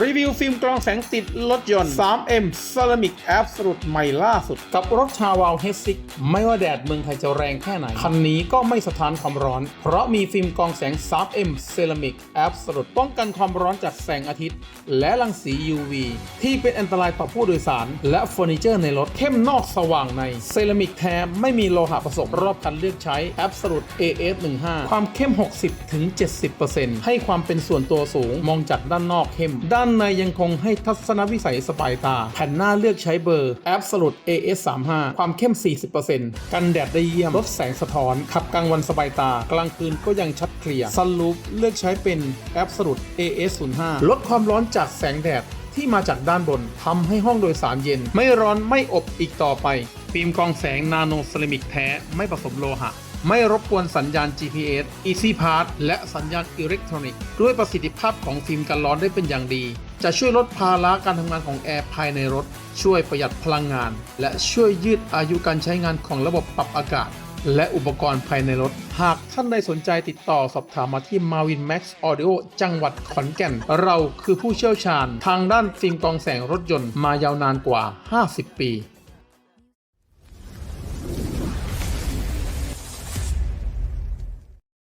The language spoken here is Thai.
รีวิวฟิล์มกรองแสงติดรถยนต์ 3M Ceramic Absolute ใหม่ล่าสุด กับรถชาวาวเฮดซิกไม่ว่าแดดเมืองไทยจะแรงแค่ไหน คันนี้ก็ไม่สะท้านความร้อน เพราะมีฟิล์มกรองแสง 3M Ceramic Absolute ป้องกันความร้อนจากแสงอาทิตย์ และรังสี UV ที่เป็นอันตรายต่อผู้โดยสาร และเฟอร์นิเจอร์ในรถเข้มนอกสว่างในเซรามิกแท้ไม่มีโลหะผสมรอบคันเลือกใช้ Absolute AS15 ความเข้ม 60-70%ให้ความเป็นส่วนตัวสูงมองจากด้านนอกเข้มด้านในยังคงให้ทัศนวิสัยสบายตา แผ่นหน้าเลือกใช้เบอร์ Absolute AS35 ความเข้ม 40%กันแดดได้เยี่ยม ลดแสงสะท้อน ขับกลางวันสบายตา กลางคืนก็ยังชัดเคลียร์ซันลูปเลือกใช้เป็น Absolute AS05 ลดความร้อนจากแสงแดดที่มาจากด้านบนทำให้ห้องโดยสารเย็น ไม่ร้อนไม่อบอีกต่อไปฟิล์มกองแสงนาโนเซรามิกแท้ไม่ผสมโลหะ ไม่รบกวนสัญญาณ GPS Easy Pass และสัญญาณอิเล็กทรอนิกส์ด้วยประสิทธิภาพของฟิล์มกันร้อนได้เป็นอย่างดี จะช่วยลดภาระการทำงานของแอร์ภายในรถ ช่วยประหยัดพลังงาน และช่วยยืดอายุการใช้งานของระบบปรับอากาศ และอุปกรณ์ภายในรถ หากท่านใดสนใจติดต่อสอบถามมาที่ Marvin Max Audio จังหวัดขอนแก่น เราคือผู้เชี่ยวชาญ ทางด้านฟิล์มกองแสงรถยนต์มายาวนานกว่า 50 ปี